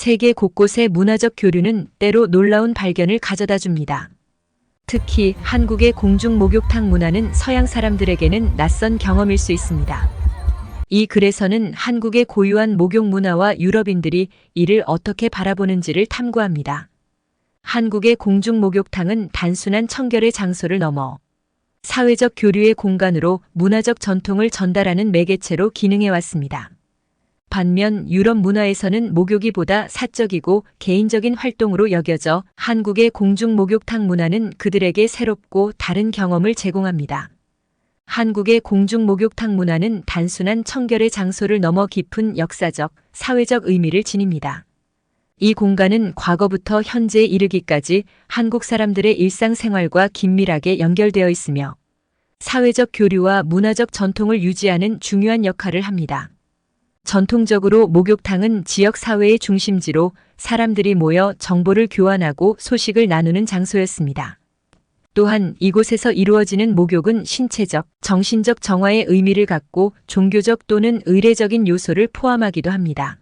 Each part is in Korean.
세계 곳곳의 문화적 교류는 때로 놀라운 발견을 가져다 줍니다. 특히 한국의 공중 목욕탕 문화는 서양 사람들에게는 낯선 경험일 수 있습니다. 이 글에서는 한국의 고유한 목욕 문화와 유럽인들이 이를 어떻게 바라보는지를 탐구합니다. 한국의 공중 목욕탕은 단순한 청결의 장소를 넘어 사회적 교류의 공간으로 문화적 전통을 전달하는 매개체로 기능해 왔습니다. 반면 유럽 문화에서는 목욕이 보다 사적이고 개인적인 활동으로 여겨져 한국의 공중 목욕탕 문화는 그들에게 새롭고 다른 경험을 제공합니다. 한국의 공중 목욕탕 문화는 단순한 청결의 장소를 넘어 깊은 역사적, 사회적 의미를 지닙니다. 이 공간은 과거부터 현재에 이르기까지 한국 사람들의 일상생활과 긴밀하게 연결되어 있으며 사회적 교류와 문화적 전통을 유지하는 중요한 역할을 합니다. 전통적으로 목욕탕은 지역 사회의 중심지로 사람들이 모여 정보를 교환하고 소식을 나누는 장소였습니다. 또한 이곳에서 이루어지는 목욕은 신체적, 정신적 정화의 의미를 갖고 종교적 또는 의례적인 요소를 포함하기도 합니다.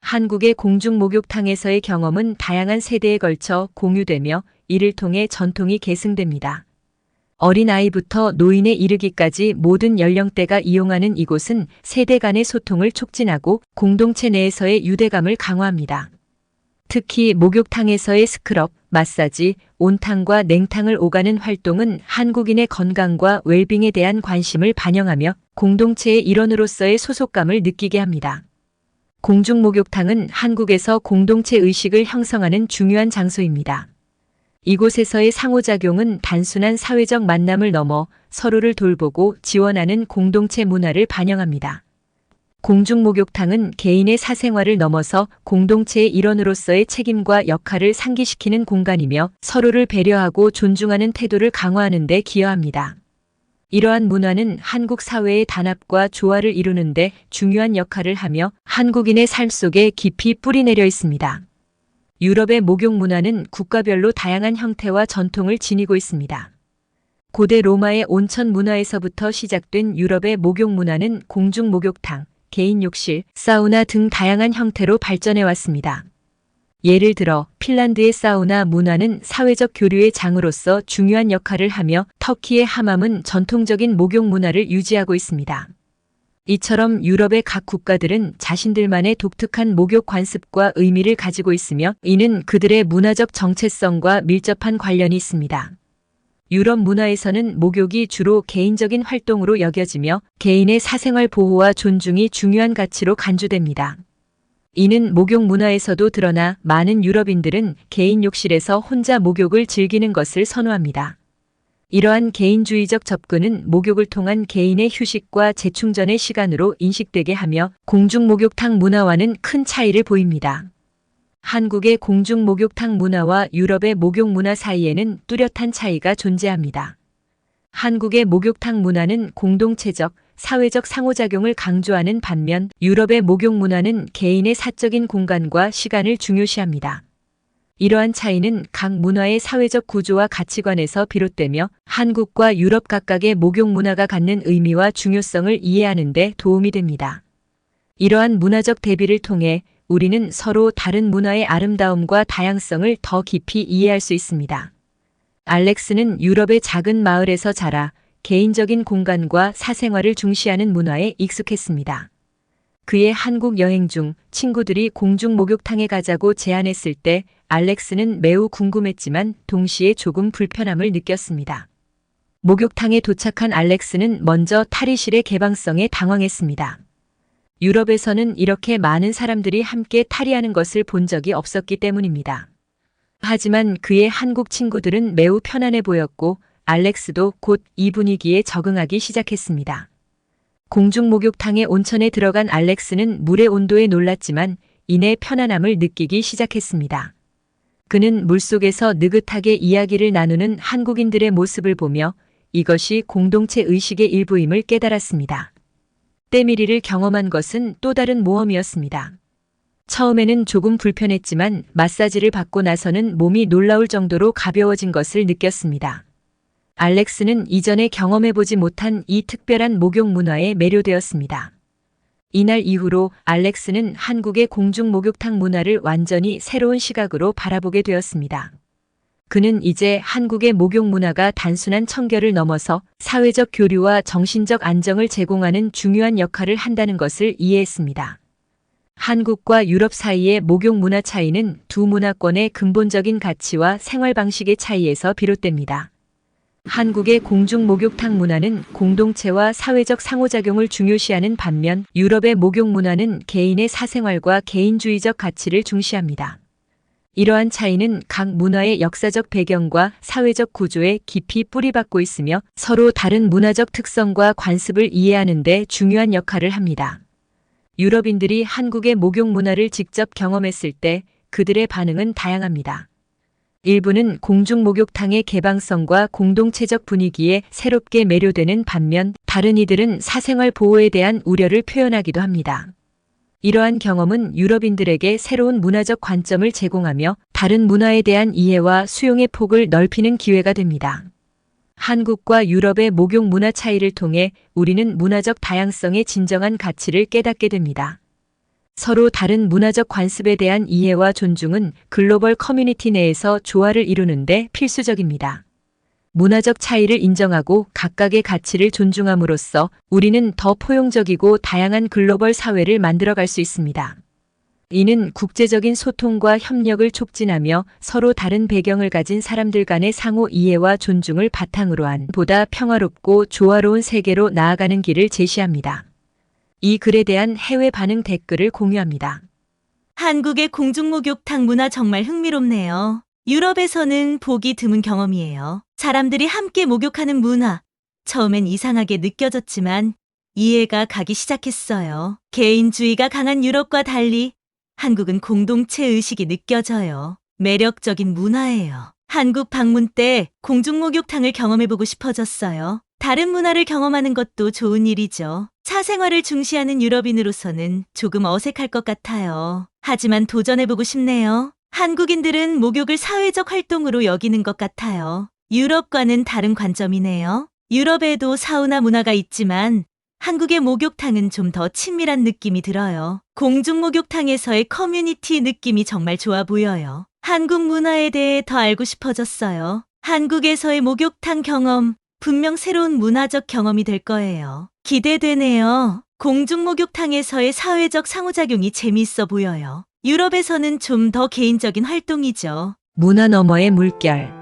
한국의 공중 목욕탕에서의 경험은 다양한 세대에 걸쳐 공유되며 이를 통해 전통이 계승됩니다. 어린아이부터 노인에 이르기까지 모든 연령대가 이용하는 이곳은 세대 간의 소통을 촉진하고 공동체 내에서의 유대감을 강화합니다. 특히 목욕탕에서의 스크럽, 마사지, 온탕과 냉탕을 오가는 활동은 한국인의 건강과 웰빙에 대한 관심을 반영하며 공동체의 일원으로서의 소속감을 느끼게 합니다. 공중 목욕탕은 한국에서 공동체 의식을 형성하는 중요한 장소입니다. 이곳에서의 상호작용은 단순한 사회적 만남을 넘어 서로를 돌보고 지원하는 공동체 문화를 반영합니다. 공중 목욕탕은 개인의 사생활을 넘어서 공동체의 일원으로서의 책임과 역할을 상기시키는 공간이며 서로를 배려하고 존중하는 태도를 강화하는 데 기여합니다. 이러한 문화는 한국 사회의 단합과 조화를 이루는데 중요한 역할을 하며 한국인의 삶 속에 깊이 뿌리내려 있습니다. 유럽의 목욕 문화는 국가별로 다양한 형태와 전통을 지니고 있습니다. 고대 로마의 온천 문화에서부터 시작된 유럽의 목욕 문화는 공중 목욕탕, 개인 욕실, 사우나 등 다양한 형태로 발전해 왔습니다. 예를 들어 핀란드의 사우나 문화는 사회적 교류의 장으로서 중요한 역할을 하며 터키의 하맘은 전통적인 목욕 문화를 유지하고 있습니다. 이처럼 유럽의 각 국가들은 자신들만의 독특한 목욕 관습과 의미를 가지고 있으며 이는 그들의 문화적 정체성과 밀접한 관련이 있습니다. 유럽 문화에서는 목욕이 주로 개인적인 활동으로 여겨지며 개인의 사생활 보호와 존중이 중요한 가치로 간주됩니다. 이는 목욕 문화에서도 드러나 많은 유럽인들은 개인 욕실에서 혼자 목욕을 즐기는 것을 선호합니다. 이러한 개인주의적 접근은 목욕을 통한 개인의 휴식과 재충전의 시간으로 인식되게 하며 공중 목욕탕 문화와는 큰 차이를 보입니다. 한국의 공중 목욕탕 문화와 유럽의 목욕 문화 사이에는 뚜렷한 차이가 존재합니다. 한국의 목욕탕 문화는 공동체적, 사회적 상호작용을 강조하는 반면 유럽의 목욕 문화는 개인의 사적인 공간과 시간을 중요시합니다. 이러한 차이는 각 문화의 사회적 구조와 가치관에서 비롯되며 한국과 유럽 각각의 목욕 문화가 갖는 의미와 중요성을 이해하는 데 도움이 됩니다. 이러한 문화적 대비를 통해 우리는 서로 다른 문화의 아름다움과 다양성을 더 깊이 이해할 수 있습니다. 알렉스는 유럽의 작은 마을에서 자라 개인적인 공간과 사생활을 중시하는 문화에 익숙했습니다. 그의 한국 여행 중 친구들이 공중 목욕탕에 가자고 제안했을 때 알렉스는 매우 궁금했지만 동시에 조금 불편함을 느꼈습니다. 목욕탕에 도착한 알렉스는 먼저 탈의실의 개방성에 당황했습니다. 유럽에서는 이렇게 많은 사람들이 함께 탈의하는 것을 본 적이 없었기 때문입니다. 하지만 그의 한국 친구들은 매우 편안해 보였고 알렉스도 곧 이 분위기에 적응하기 시작했습니다. 공중 목욕탕의 온천에 들어간 알렉스는 물의 온도에 놀랐지만 이내 편안함을 느끼기 시작했습니다. 그는 물속에서 느긋하게 이야기를 나누는 한국인들의 모습을 보며 이것이 공동체 의식의 일부임을 깨달았습니다. 때밀이를 경험한 것은 또 다른 모험이었습니다. 처음에는 조금 불편했지만 마사지를 받고 나서는 몸이 놀라울 정도로 가벼워진 것을 느꼈습니다. 알렉스는 이전에 경험해보지 못한 이 특별한 목욕 문화에 매료되었습니다. 이날 이후로 알렉스는 한국의 공중 목욕탕 문화를 완전히 새로운 시각으로 바라보게 되었습니다. 그는 이제 한국의 목욕 문화가 단순한 청결을 넘어서 사회적 교류와 정신적 안정을 제공하는 중요한 역할을 한다는 것을 이해했습니다. 한국과 유럽 사이의 목욕 문화 차이는 두 문화권의 근본적인 가치와 생활 방식의 차이에서 비롯됩니다. 한국의 공중 목욕탕 문화는 공동체와 사회적 상호작용을 중요시하는 반면 유럽의 목욕 문화는 개인의 사생활과 개인주의적 가치를 중시합니다. 이러한 차이는 각 문화의 역사적 배경과 사회적 구조에 깊이 뿌리박고 있으며 서로 다른 문화적 특성과 관습을 이해하는 데 중요한 역할을 합니다. 유럽인들이 한국의 목욕 문화를 직접 경험했을 때 그들의 반응은 다양합니다. 일부는 공중 목욕탕의 개방성과 공동체적 분위기에 새롭게 매료되는 반면 다른 이들은 사생활 보호에 대한 우려를 표현하기도 합니다. 이러한 경험은 유럽인들에게 새로운 문화적 관점을 제공하며 다른 문화에 대한 이해와 수용의 폭을 넓히는 기회가 됩니다. 한국과 유럽의 목욕 문화 차이를 통해 우리는 문화적 다양성의 진정한 가치를 깨닫게 됩니다. 서로 다른 문화적 관습에 대한 이해와 존중은 글로벌 커뮤니티 내에서 조화를 이루는데 필수적입니다. 문화적 차이를 인정하고 각각의 가치를 존중함으로써 우리는 더 포용적이고 다양한 글로벌 사회를 만들어갈 수 있습니다. 이는 국제적인 소통과 협력을 촉진하며 서로 다른 배경을 가진 사람들 간의 상호 이해와 존중을 바탕으로 한 보다 평화롭고 조화로운 세계로 나아가는 길을 제시합니다. 이 글에 대한 해외 반응 댓글을 공유합니다. 한국의 공중목욕탕 문화 정말 흥미롭네요. 유럽에서는 보기 드문 경험이에요. 사람들이 함께 목욕하는 문화. 처음엔 이상하게 느껴졌지만 이해가 가기 시작했어요. 개인주의가 강한 유럽과 달리 한국은 공동체 의식이 느껴져요. 매력적인 문화예요. 한국 방문 때 공중목욕탕을 경험해보고 싶어졌어요. 다른 문화를 경험하는 것도 좋은 일이죠. 사생활을 중시하는 유럽인으로서는 조금 어색할 것 같아요. 하지만 도전해보고 싶네요. 한국인들은 목욕을 사회적 활동으로 여기는 것 같아요. 유럽과는 다른 관점이네요. 유럽에도 사우나 문화가 있지만 한국의 목욕탕은 좀 더 친밀한 느낌이 들어요. 공중 목욕탕에서의 커뮤니티 느낌이 정말 좋아 보여요. 한국 문화에 대해 더 알고 싶어졌어요. 한국에서의 목욕탕 경험, 분명 새로운 문화적 경험이 될 거예요. 기대되네요. 공중목욕탕에서의 사회적 상호작용이 재미있어 보여요. 유럽에서는 좀 더 개인적인 활동이죠. 문화 너머의 물결.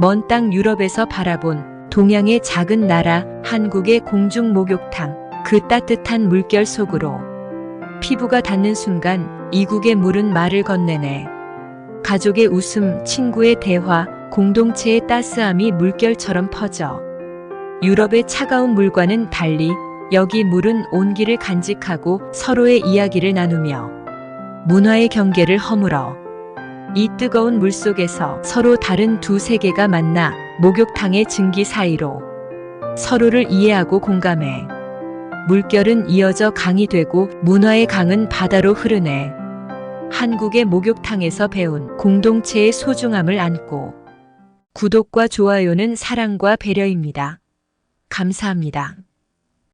먼 땅 유럽에서 바라본 동양의 작은 나라 한국의 공중 목욕탕. 그 따뜻한 물결 속으로 피부가 닿는 순간 이국의 물은 말을 건네네. 가족의 웃음, 친구의 대화, 공동체의 따스함이 물결처럼 퍼져. 유럽의 차가운 물과는 달리 여기 물은 온기를 간직하고 서로의 이야기를 나누며 문화의 경계를 허물어 이 뜨거운 물 속에서 서로 다른 두 세계가 만나 목욕탕의 증기 사이로 서로를 이해하고 공감해 물결은 이어져 강이 되고 문화의 강은 바다로 흐르네 한국의 목욕탕에서 배운 공동체의 소중함을 안고 구독과 좋아요는 사랑과 배려입니다. 감사합니다.